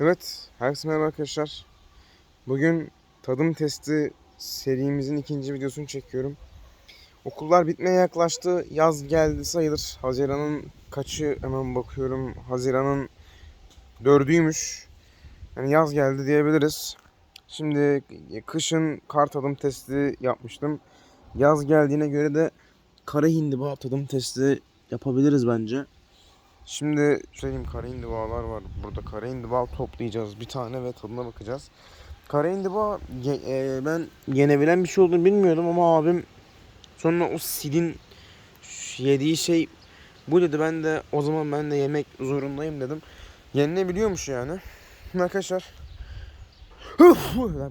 Evet, herkese merhaba arkadaşlar. Bugün tadım testi serimizin ikinci videosunu çekiyorum. Okullar bitmeye yaklaştı. Yaz geldi sayılır. Haziran'ın kaçı hemen bakıyorum. Haziran'ın dördüymüş. Yani yaz geldi diyebiliriz. Şimdi kışın kar tadım testi yapmıştım. Yaz geldiğine göre de kara hindiba tadım testi yapabiliriz bence. Şimdi söyleyeyim kara hindibalar var. Burada kara hindiba toplayacağız bir tane ve tadına bakacağız. Kara hindiba ye- e, ben yenebilen bir şey olduğunu bilmiyordum ama abim sonra o sidin yediği şey bu dedi. Ben de o zaman ben de yemek zorundayım dedim. Yenilebiliyormuş yani. Arkadaşlar.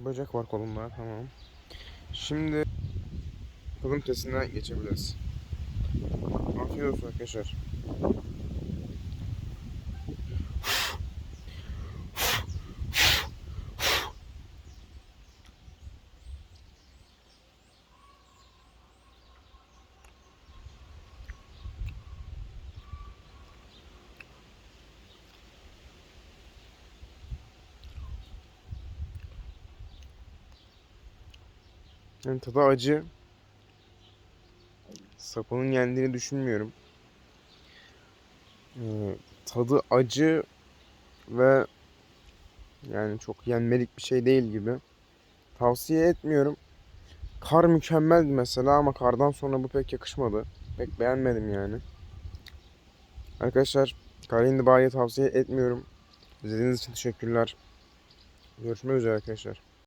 Böcek var kolumda tamam. Şimdi tadım testine geçebiliriz. Afiyet olsun arkadaşlar. Yani tadı acı. Sapının yendiğini düşünmüyorum. Ee, tadı acı ve yani çok yenmelik bir şey değil gibi. Tavsiye etmiyorum. Kar mükemmeldi mesela ama kardan sonra bu pek yakışmadı. Pek beğenmedim yani. Arkadaşlar kar indibayı tavsiye etmiyorum. İzlediğiniz için teşekkürler. Görüşmek üzere arkadaşlar.